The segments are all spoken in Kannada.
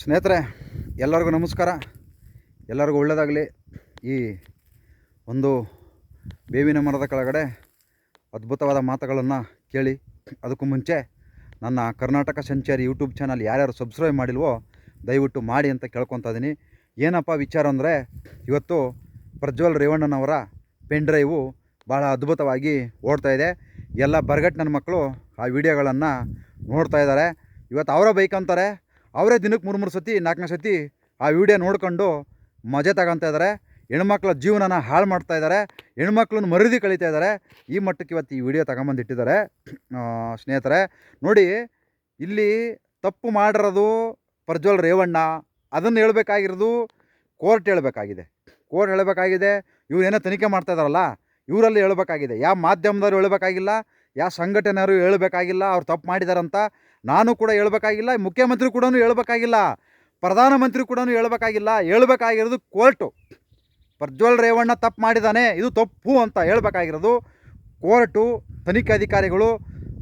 ಸ್ನೇಹಿತರೆ, ಎಲ್ಲರಿಗೂ ನಮಸ್ಕಾರ. ಎಲ್ಲರಿಗೂ ಒಳ್ಳೆಯದಾಗಲಿ ಈ ಒಂದು ಬೇವಿನ ಮರದ ಕೆಳಗಡೆ ಅದ್ಭುತವಾದ ಮಾತುಗಳನ್ನು ಕೇಳಿ, ಅದಕ್ಕೂ ಮುಂಚೆ ನನ್ನ ಕರ್ನಾಟಕ ಸಂಚಾರಿ ಯೂಟ್ಯೂಬ್ ಚಾನಲ್ ಯಾರ್ಯಾರು ಸಬ್ಸ್ಕ್ರೈಬ್ ಮಾಡಿಲ್ವೋ, ದಯವಿಟ್ಟು ಮಾಡಿ ಅಂತ ಕೇಳ್ಕೊತಾ ಇದ್ದೀನಿ ಏನಪ್ಪ ವಿಚಾರ ಅಂದರೆ, ಇವತ್ತು ಪ್ರಜ್ವಲ್ ರೇವಣ್ಣನವರ ಪೆನ್ ಡ್ರೈವು ಭಾಳ ಅದ್ಭುತವಾಗಿ ಓಡ್ತಾ ಇದೆ. ಎಲ್ಲ ಬರಗಟ್ಟಿನ ಮಕ್ಕಳು ಆ ವಿಡಿಯೋಗಳನ್ನು ನೋಡ್ತಾ ಇದ್ದಾರೆ. ಇವತ್ತು ಅವರ ಬೈಕ್ ಅಂತಾರೆ ಅವರೇ ದಿನಕ್ಕೆ ಮೂರು ಮೂರು ಸತಿ, ನಾಲ್ಕನೇ ಸತಿ ಆ ವಿಡಿಯೋ ನೋಡ್ಕೊಂಡು ಮಜೆ ತಗೊತಾ ಇದ್ದಾರೆ ಹೆಣ್ಮಕ್ಳ ಜೀವನನ ಹಾಳು ಮಾಡ್ತಾ ಇದ್ದಾರೆ ಹೆಣ್ಮಕ್ಳನ್ನ ಮರುದಿ ಕಳೀತಾ ಇದ್ದಾರೆ ಈ ಮಟ್ಟಕ್ಕೆ ಇವತ್ತು ಈ ವಿಡಿಯೋ ತಗೊಂಬಂದಿಟ್ಟಿದ್ದಾರೆ. ಸ್ನೇಹಿತರೆ, ನೋಡಿ, ಇಲ್ಲಿ ತಪ್ಪು ಮಾಡಿರೋದು ಪ್ರಜ್ವಲ್ ರೇವಣ್ಣ. ಅದನ್ನು ಹೇಳಬೇಕಾಗಿರೋದು ಕೋರ್ಟ್ ಹೇಳಬೇಕಾಗಿದೆ. ಕೋರ್ಟ್ ಹೇಳಬೇಕಾಗಿದೆ. ಇವ್ರು ಏನೋ ತನಿಖೆ ಮಾಡ್ತಾ ಇದ್ದಾರಲ್ಲ ಇವರಲ್ಲಿ ಹೇಳಬೇಕಾಗಿದೆ. ಯಾವ ಮಾಧ್ಯಮದವರು ಹೇಳಬೇಕಾಗಿಲ್ಲ ಯಾವ ಸಂಘಟನೆಯವರು ಹೇಳಬೇಕಾಗಿಲ್ಲ, ಅವ್ರು ತಪ್ಪು ಮಾಡಿದಾರಂತ ನಾನು ಕೂಡ ಹೇಳ್ಬೇಕಾಗಿಲ್ಲ, ಮುಖ್ಯಮಂತ್ರಿ ಕೂಡ ಹೇಳ್ಬೇಕಾಗಿಲ್ಲ, ಪ್ರಧಾನಮಂತ್ರಿ ಕೂಡ ಹೇಳ್ಬೇಕಾಗಿಲ್ಲ, ಹೇಳ್ಬೇಕಾಗಿರೋದು ಕೋರ್ಟು. ಪ್ರಜ್ವಲ್ ರೇವಣ್ಣ ತಪ್ಪು ಮಾಡಿದ್ದಾನೆ ಇದು ತಪ್ಪು ಅಂತ ಹೇಳಬೇಕಾಗಿರೋದು ಕೋರ್ಟು, ತನಿಖೆ ಅಧಿಕಾರಿಗಳು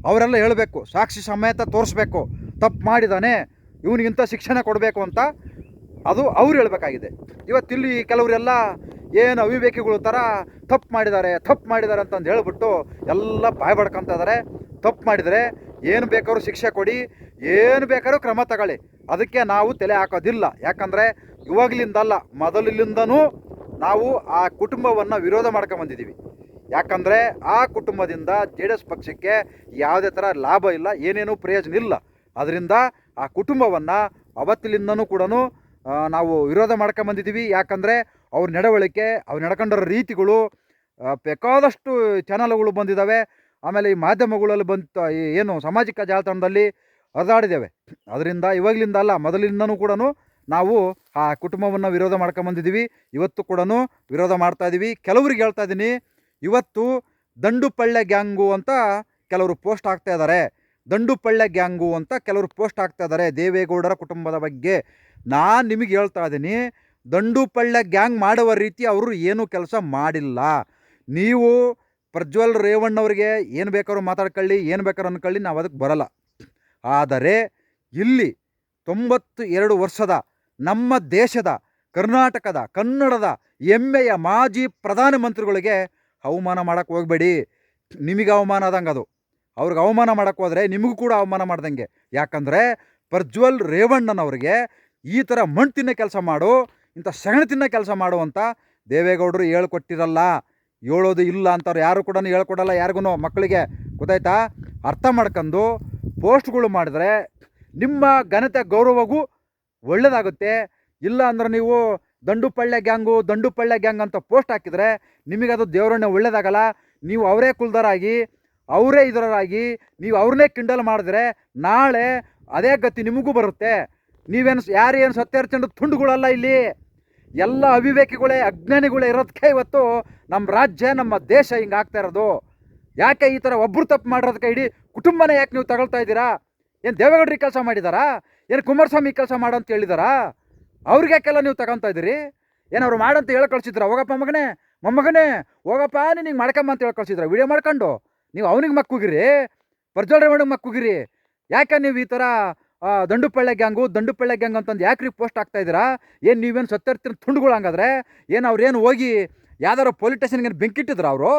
ಅವರೆಲ್ಲ ಹೇಳಬೇಕು, ಸಾಕ್ಷಿ ಸಮೇತ ತೋರಿಸ್ಬೇಕು, ತಪ್ಪು ಮಾಡಿದ್ದಾನೆ ಇವನಿಗಿಂತ ಶಿಕ್ಷಣ ಕೊಡಬೇಕು ಅಂತ ಅದು ಅವ್ರು ಹೇಳಬೇಕಾಗಿದೆ. ಇವತ್ತಿಲ್ಲಿ ಕೆಲವರೆಲ್ಲ ಏನು ಅವಿವೇಕಿಗಳು ಥರ ತಪ್ಪು ಮಾಡಿದ್ದಾರೆ ತಪ್ಪು ಮಾಡಿದ್ದಾರೆ ಅಂತಂದು ಹೇಳ್ಬಿಟ್ಟು ಎಲ್ಲ ಬಾಯ್ ಬಡ್ಕೊಂತ ಇದ್ದಾರೆ, ತಪ್ಪು ಮಾಡಿದರೆ ಏನು ಬೇಕಾದ್ರೂ ಶಿಕ್ಷೆ ಕೊಡಿ, ಏನು ಬೇಕಾದ್ರೂ ಕ್ರಮ ತಗೊಳ್ಳಿ. ಅದಕ್ಕೆ ನಾವು ತಲೆ ಹಾಕೋದಿಲ್ಲ. ಯಾಕಂದರೆ ಇವಾಗಲಿಂದಲ್ಲ ಮೊದಲಿನಿಂದನೂ ನಾವು ಆ ಕುಟುಂಬವನ್ನು ವಿರೋಧ ಮಾಡ್ಕೊಂಬಂದಿದ್ದೀವಿ ಯಾಕಂದರೆ ಆ ಕುಟುಂಬದಿಂದ ಜೆ ಡಿ ಎಸ್ ಪಕ್ಷಕ್ಕೆ ಯಾವುದೇ ಥರ ಲಾಭ ಇಲ್ಲ, ಏನೇನೂ ಪ್ರಯೋಜನ ಇಲ್ಲ. ಅದರಿಂದ ಆ ಕುಟುಂಬವನ್ನು ಅವತ್ತಿಲಿಂದನೂ ಕೂಡ ನಾವು ವಿರೋಧ ಮಾಡ್ಕೊಂಬಂದಿದ್ದೀವಿ ಯಾಕಂದರೆ ಅವ್ರ ನಡವಳಿಕೆ, ಅವ್ರು ನಡ್ಕೊಂಡಿರೋ ರೀತಿಗಳು ಬೇಕಾದಷ್ಟು ಚಾನಲ್ಗಳು ಬಂದಿದ್ದಾವೆ ಆಮೇಲೆ ಈ ಮಾಧ್ಯಮಗಳಲ್ಲಿ ಬಂತು ಏನು ಸಾಮಾಜಿಕ ಜಾಲತಾಣದಲ್ಲಿ ಹರಿದಾಡಿದ್ದೇವೆ. ಅದರಿಂದ ಇವಾಗಲಿಂದ ಅಲ್ಲ, ಮೊದಲಿಂದನೂ ಕೂಡ ನಾವು ಆ ಕುಟುಂಬವನ್ನು ವಿರೋಧ ಮಾಡ್ಕೊಂಬಂದಿದ್ದೀವಿ ಇವತ್ತು ಕೂಡ ವಿರೋಧ ಮಾಡ್ತಾ ಇದ್ದೀವಿ ಕೆಲವ್ರಿಗೆ ಹೇಳ್ತಾ ಇದ್ದೀನಿ ಇವತ್ತು ದಂಡುಪಳ್ಳೆ ಗ್ಯಾಂಗು ಅಂತ ಕೆಲವರು ಪೋಸ್ಟ್ ಹಾಕ್ತಾ ಇದ್ದಾರೆ ದಂಡುಪಳ್ಳೆ ಗ್ಯಾಂಗು ಅಂತ ಕೆಲವರು ಪೋಸ್ಟ್ ಹಾಕ್ತಾ ಇದ್ದಾರೆ ದೇವೇಗೌಡರ ಕುಟುಂಬದ ಬಗ್ಗೆ. ನಾನು ನಿಮಗೆ ಹೇಳ್ತಾ ಇದ್ದೀನಿ ದಂಡುಪಳ್ಳೆ ಗ್ಯಾಂಗ್ ಮಾಡುವ ರೀತಿ ಅವರು ಏನೂ ಕೆಲಸ ಮಾಡಿಲ್ಲ. ನೀವು ಪ್ರಜ್ವಲ್ ರೇವಣ್ಣವ್ರಿಗೆ ಏನು ಬೇಕಾದ್ರೂ ಮಾತಾಡ್ಕೊಳ್ಳಿ, ಏನು ಬೇಕಾದ್ರೂ ಅಂದ್ಕೊಳ್ಳಿ ನಾವು ಅದಕ್ಕೆ ಬರಲ್ಲ. ಆದರೆ ಇಲ್ಲಿ ತೊಂಬತ್ತು ಎರಡು ವರ್ಷದ ನಮ್ಮ ದೇಶದ, ಕರ್ನಾಟಕದ, ಕನ್ನಡದ ಹೆಮ್ಮೆಯ ಮಾಜಿ ಪ್ರಧಾನಮಂತ್ರಿಗಳಿಗೆ ಅವಮಾನ ಮಾಡೋಕ್ಕೆ ಹೋಗಬೇಡಿ. ನಿಮಗೆ ಅವಮಾನ ಆದಂಗೆ ಅದು. ಅವ್ರಿಗೆ ಅವಮಾನ ಮಾಡೋಕ್ಕೆ ಹೋದರೆ ನಿಮಗೂ ಕೂಡ ಅವಮಾನ ಮಾಡ್ದಂಗೆ. ಯಾಕಂದರೆ ಪ್ರಜ್ವಲ್ ರೇವಣ್ಣನವ್ರಿಗೆ ಈ ಥರ ಮಣ್ಣು ತಿನ್ನೋ ಕೆಲಸ ಮಾಡು, ಇಂಥ ಸಗಣಿ ತಿನ್ನೋ ಕೆಲಸ ಮಾಡು ಅಂತ ದೇವೇಗೌಡರು ಹೇಳ್ಕೊಟ್ಟಿರಲ್ಲ. ಹೇಳೋದು ಇಲ್ಲ ಅಂತವ್ರು ಯಾರು ಕೂಡ ಹೇಳ್ಕೊಡಲ್ಲ ಯಾರಿಗೂ ಮಕ್ಕಳಿಗೆ ಗೊತ್ತಾಯ್ತಾ? ಅರ್ಥ ಮಾಡ್ಕೊಂಡು ಪೋಸ್ಟ್ಗಳು ಮಾಡಿದ್ರೆ ನಿಮ್ಮ ಘನತೆ ಗೌರವಗೂ ಒಳ್ಳೆಯದಾಗುತ್ತೆ ಇಲ್ಲ ಅಂದ್ರೆ ನೀವು ದಂಡುಪಳ್ಳೆ ಗ್ಯಾಂಗು, ದಂಡುಪಳ್ಳೆ ಗ್ಯಾಂಗ್ ಅಂತ ಪೋಸ್ಟ್ ಹಾಕಿದರೆ ನಿಮಗೆ ಅದು ದೇವರನ್ನೇ ಒಳ್ಳೇದಾಗಲ್ಲ. ನೀವು ಅವರೇ ಕುಲ್ದರಾಗಿ ಅವರೇ ಇದರಾಗಿ ನೀವು ಅವ್ರನ್ನೇ ಕಿಂಡಲ್ ಮಾಡಿದ್ರೆ ನಾಳೆ ಅದೇ ಗತಿ ನಿಮಗೂ ಬರುತ್ತೆ. ನೀವೇನು ಯಾರೇನು ಸತ್ಯರ್ಚಂಡು ತುಂಡುಗಳಲ್ಲ ಇಲ್ಲಿ. ಎಲ್ಲ ಅವಿವೇಕಿಗಳೇ, ಅಜ್ಞಾನಿಗಳೇ ಇರೋದಕ್ಕೆ ಇವತ್ತು ನಮ್ಮ ರಾಜ್ಯ, ನಮ್ಮ ದೇಶ ಹಿಂಗೆ ಆಗ್ತಾ ಇರೋದು. ಯಾಕೆ ಈ ಥರ ಒಬ್ಬರು ತಪ್ಪು ಮಾಡಿರೋದಕ್ಕೆ ಇಡೀ ಕುಟುಂಬನೇ ಯಾಕೆ ನೀವು ತಗೊಳ್ತಾ ಇದ್ದೀರಾ? ಏನು ದೇವೇಗೌಡರಿಗೆ ಕೆಲಸ ಮಾಡಿದಾರಾ? ಏನು ಕುಮಾರಸ್ವಾಮಿ ಕೆಲಸ ಮಾಡು ಅಂತ ಹೇಳಿದಾರಾ? ಅವ್ರಿಗೆ ಯಾಕೆಲ್ಲ ನೀವು ತಗೊತಾ ಇದ್ದೀರಿ? ಏನು ಅವ್ರು ಮಾಡಂತ ಹೇಳಿ ಕಳ್ಸಿದ್ರ ಹೋಗಪ್ಪ ಮಗನೇ, ಮೊಮ್ಮಗನೇ, ಹೋಗಪ್ಪ ನೀನು ಹಿಂಗೆ ಮಾಡ್ಕೊಂಬ ಅಂತ ಹೇಳಿ ಕಳ್ಸಿದ್ರ ವಿಡಿಯೋ ಮಾಡ್ಕೊಂಡು? ನೀವು ಅವನಿಗೆ ಮಕ್ಕುಗಿರಿ ಪ್ರಜ್ವಲ್ ರೇವಣಿಗೆ ಮಕ್ಕುಗಿರಿ ಯಾಕೆ ನೀವು ಈ ಥರ ದಂಡುಪಳ್ಳೆ ಗ್ಯಾಂಗು, ದಂಡುಪಳ್ಳೆ ಗ್ಯಾಂಗ್ ಅಂತಂದು ಯಾಕ್ರಿ ಪೋಸ್ಟ್ ಆಗ್ತಾ ಇದ್ದೀರಾ? ಏನು ನೀವೇನು ಸತ್ತಿರ್ತೀರ ತುಂಡುಗಳು ಹಂಗಾದ್ರೆ ಏನು ಅವ್ರೇನು ಹೋಗಿ ಯಾವ್ದಾರು ಪೊಲೀಸ್ ಸ್ಟೇಷನ್ಗೆ ಬೆಂಕಿಟ್ಟಿದ್ರ ಅವರು?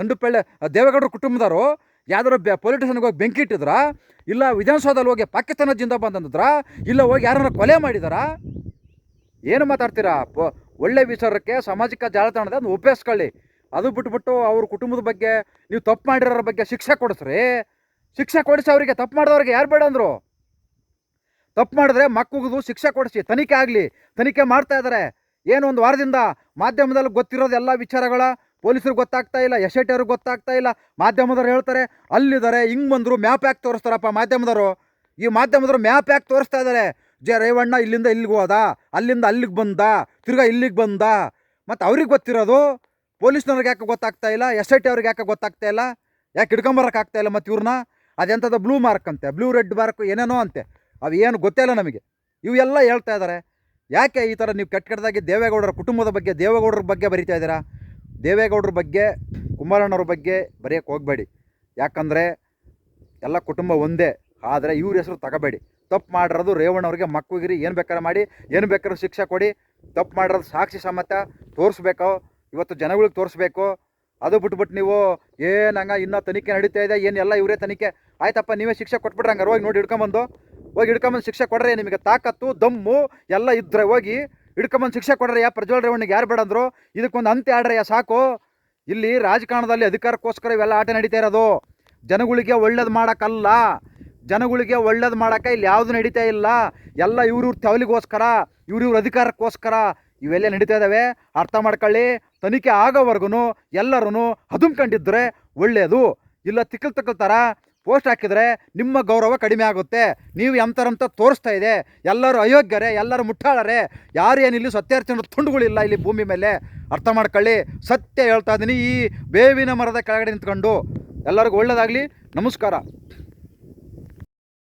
ದಂಡುಪಳ್ಳೆ ದೇವೇಗೌಡರು ಕುಟುಂಬದವರು ಯಾವ್ದಾರು ಬೆ ಪೊಲೀಸ್ ಹೋಗಿ ಬೆಂಕಿ ಇಟ್ಟಿದ್ರ ಇಲ್ಲ ವಿಧಾನಸೌಧದಲ್ಲಿ ಹೋಗಿ ಪಾಕಿಸ್ತಾನ ಜಿಂದ ಅಂದಿದ್ರಾ ಇಲ್ಲ ಹೋಗಿ ಯಾರನ್ನ ಕೊಲೆ ಮಾಡಿದಾರಾ? ಏನು ಮಾತಾಡ್ತೀರಾ? ಒಳ್ಳೆ ವಿಚಾರಕ್ಕೆ ಸಾಮಾಜಿಕ ಜಾಲತಾಣದ ಉಪಯೋಗಿಸ್ಕೊಳ್ಳಿ ಅದು ಬಿಟ್ಬಿಟ್ಟು ಅವ್ರ ಕುಟುಂಬದ ಬಗ್ಗೆ, ನೀವು ತಪ್ಪು ಮಾಡಿರೋರ ಬಗ್ಗೆ ಶಿಕ್ಷೆ ಕೊಡಿಸ್ರಿ. ಶಿಕ್ಷೆ ಕೊಡಿಸಿ ಅವರಿಗೆ ತಪ್ಪು ಮಾಡಿದವ್ರಿಗೆ ಯಾರು ಬೇಡ ಅಂದರು? ತಪ್ಪು ಮಾಡಿದ್ರೆ ಮಕ್ಕಳಿಗೂ ಶಿಕ್ಷೆ ಕೊಡಿಸಿ, ತನಿಖೆ ಆಗಲಿ, ತನಿಖೆ ಮಾಡ್ತಾ ಇದ್ದಾರೆ ಏನು ಒಂದು ವಾರದಿಂದ ಮಾಧ್ಯಮದಲ್ಲಿ ಗೊತ್ತಿರೋದು ಎಲ್ಲ ವಿಚಾರಗಳ ಪೊಲೀಸರಿಗೆ ಗೊತ್ತಾಗ್ತಾ ಇಲ್ಲ ಎಸ್ ಐ ಟಿ ಅವ್ರಿಗೆ ಗೊತ್ತಾಗ್ತಾ ಇಲ್ಲ. ಮಾಧ್ಯಮದವ್ರು ಹೇಳ್ತಾರೆ, ಅಲ್ಲಿದ್ದಾರೆ, ಹಿಂಗೆ ಬಂದರು, ಮ್ಯಾಪ್ ಯಾಕೆ ತೋರಿಸ್ತಾರಪ್ಪ ಮಾಧ್ಯಮದವರು? ಈ ಮಾಧ್ಯಮದವರು ಮ್ಯಾಪ್ ಯಾಕೆ ತೋರಿಸ್ತಾ ಇದ್ದಾರೆ ಜೆ ರೇವಣ್ಣ ಇಲ್ಲಿಂದ ಇಲ್ಲಿಗೆ ಹೋದ, ಅಲ್ಲಿಂದ ಅಲ್ಲಿಗೆ ಬಂದ, ತಿರ್ಗಾ ಇಲ್ಲಿಗೆ ಬಂದ. ಮತ್ತು ಅವ್ರಿಗೆ ಗೊತ್ತಿರೋದು? ಪೊಲೀಸ್ನವ್ರಿಗೆ ಯಾಕೆ ಗೊತ್ತಾಗ್ತಾ ಇಲ್ಲ? ಎಸ್ ಐ ಟಿ ಅವ್ರಿಗೆ ಯಾಕೆ ಗೊತ್ತಾಗ್ತಾ ಇಲ್ಲ? ಯಾಕೆ ಹಿಡ್ಕೊಂಬರಕ್ಕಾಗ್ತಾ ಇಲ್ಲ ಮತ್ತು ಇವ್ರನ್ನ ಅದೆಂಥದ್ದು ಬ್ಲೂ ಮಾರ್ಕ್ ಅಂತೆ ಬ್ಲೂ ರೆಡ್ ಮಾರ್ಕ್ ಏನೇನೋ ಅಂತೆ. ಅವು ಏನು ಗೊತ್ತೇ ಇಲ್ಲ ನಮಗೆ. ಇವೆಲ್ಲ ಹೇಳ್ತಾ ಇದ್ದಾರೆ. ಯಾಕೆ ಈ ಥರ ನೀವು ಕೆಟ್ಟ ಕೆಟ್ಟದಾಗಿ ದೇವೇಗೌಡರ ಕುಟುಂಬದ ಬಗ್ಗೆ, ದೇವೇಗೌಡರ ಬಗ್ಗೆ ಬರಿತಾ ಇದ್ದೀರಾ? ದೇವೇಗೌಡರ ಬಗ್ಗೆ ಕುಮಾರಣ್ಣವ್ರ ಬಗ್ಗೆ ಬರೆಯೋಕ್ಕೆ ಹೋಗಬೇಡಿ. ಯಾಕಂದರೆ ಎಲ್ಲ ಕುಟುಂಬ ಒಂದೇ. ಆದರೆ ಇವ್ರ ಹೆಸರು ತಗೋಬೇಡಿ. ತಪ್ಪು ಮಾಡಿರೋದು ರೇವಣ್ಣವ್ರಿಗೆ ಮಕ್ಕಳಿಗಿರಿ ಏನು ಬೇಕಾದ್ರೆ ಮಾಡಿ, ಏನು ಬೇಕಾದ್ರೂ ಶಿಕ್ಷೆ ಕೊಡಿ. ತಪ್ಪು ಮಾಡಿರೋದು ಸಾಕ್ಷಿ ಸಮೇತ ತೋರಿಸ್ಬೇಕು. ಇವತ್ತು ಜನಗಳಿಗೆ ತೋರಿಸ್ಬೇಕು. ಅದು ಬಿಟ್ಬಿಟ್ಟು ನೀವು ಏನಂಗ ಇನ್ನೂ ತನಿಖೆ ನಡೀತಾ ಇದೆ. ಏನು ಎಲ್ಲ ಇವರೇ ತನಿಖೆ? ಆಯ್ತಪ್ಪ, ನೀವೇ ಶಿಕ್ಷೆ ಕೊಟ್ಬಿಟ್ರೆ ಹಂಗಾರೆ. ಹೋಗಿ ನೋಡಿ ಹಿಡ್ಕೊಂಬಂದು. ಹೋಗಿ ಹಿಡ್ಕೊಂಬಂದು ಶಿಕ್ಷೆ ಕೊಡ್ರಿ, ನಿಮಗೆ ತಾಕತ್ತು, ದಮ್ಮು ಎಲ್ಲ ಇದ್ರೆ ಹೋಗಿ ಹಿಡ್ಕೊಂಬಂದು ಶಿಕ್ಷೆ ಕೊಡ್ರಿ, ಯಾ ಪ್ರಜ್ವಲ್ ರೇವಣ್ಣಿಗೆ ಯಾರು ಬೇಡಂದ್ರು ಇದಕ್ಕೊಂದು ಅಂತ್ಯ ಆಡ್ರಿ, ಯಾ ಸಾಕು? ಇಲ್ಲಿ ರಾಜಕಾರಣದಲ್ಲಿ ಅಧಿಕಾರಕ್ಕೋಸ್ಕರ ಇವೆಲ್ಲ ಆಟ ನಡೀತಾ ಇರೋದು. ಜನಗಳಿಗೆ ಒಳ್ಳೇದು ಮಾಡೋಕ್ಕಲ್ಲ. ಜನಗಳಿಗೆ ಒಳ್ಳೇದು ಮಾಡೋಕ್ಕೆ ಇಲ್ಲಿ ಯಾವುದು ನಡೀತಾ ಇಲ್ಲ. ಎಲ್ಲ ಇವ್ರಿವ್ರ ತವಲಿಗೋಸ್ಕರ, ಇವ್ರಿವ್ರ ಅಧಿಕಾರಕ್ಕೋಸ್ಕರ ಇವೆಲ್ಲ ನಡೀತಾ ಇದ್ದಾವೆ ಅರ್ಥ ಮಾಡ್ಕೊಳ್ಳಿ. ತನಿಖೆ ಆಗೋವರೆಗೂ ಎಲ್ಲರೂ ಹದುಮ್ಕೊಂಡಿದ್ರೆ ಒಳ್ಳೆಯದು ಇಲ್ಲ ತಿಕ್ಕಲ್ ತಕ್ಕಲ್ತಾರ ಪೋಸ್ಟ್ ಹಾಕಿದರೆ ನಿಮ್ಮ ಗೌರವ ಕಡಿಮೆ ಆಗುತ್ತೆ. ನೀವು ಎಂಥರಂತ ತೋರಿಸ್ತಾ ಇದೆ. ಎಲ್ಲರೂ ಅಯೋಗ್ಯರೇ, ಎಲ್ಲರೂ ಮುಟ್ಟಾಳರೆ ಯಾರು ಏನಿಲ್ಲಿ ಸತ್ಯಾರ್ಥಿನ ತುಂಡುಗಳಿಲ್ಲ ಇಲ್ಲಿ ಭೂಮಿ ಮೇಲೆ. ಅರ್ಥ ಮಾಡ್ಕೊಳ್ಳಿ. ಸತ್ಯ ಹೇಳ್ತಾ ಇದ್ದೀನಿ. ಈ ಬೇವಿನ ಮರದ ಕೆಳಗಡೆ ನಿಂತ್ಕೊಂಡು ಎಲ್ಲರಿಗೂ ಒಳ್ಳೆಯದಾಗಲಿ ನಮಸ್ಕಾರ.